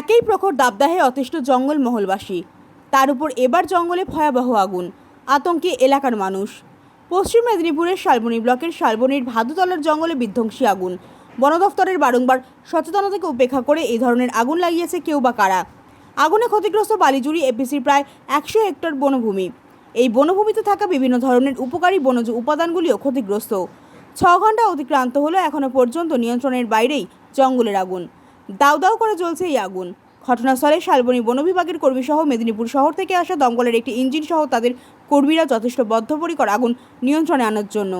একই প্রখর দাবদাহে অতিষ্ঠ জঙ্গল মহলবাসী। তার উপর এবার জঙ্গলে ভয়াবহ আগুন, আতঙ্কে এলাকার মানুষ। পশ্চিম মেদিনীপুরের শালবনী ব্লকের শালবনীর ভাদুতলার জঙ্গলে বিধ্বংসী আগুন। বন দফতরের বারংবার সচেতনতাকে উপেক্ষা করে এই ধরনের আগুন লাগিয়েছে কেউ বা কারা। আগুনে ক্ষতিগ্রস্ত বালিজুড়ি এপিসির প্রায় একশো হেক্টর বনভূমি। এই বনভূমিতে থাকা বিভিন্ন ধরনের উপকারী বনজ উপাদানগুলিও ক্ষতিগ্রস্ত। ছ ঘণ্টা অতিক্রান্ত হলো এখনও পর্যন্ত নিয়ন্ত্রণের বাইরেই জঙ্গলের আগুন। দাউ দাউ করে জ্বলছে এই আগুন। ঘটনাস্থলে শালবনী বন বিভাগের কর্মীসহ মেদিনীপুর শহর থেকে আসা দমকলের একটি ইঞ্জিন সহ তাদের কর্মীরা যথেষ্ট বদ্ধপরিকর আগুন নিয়ন্ত্রণে আনার জন্য।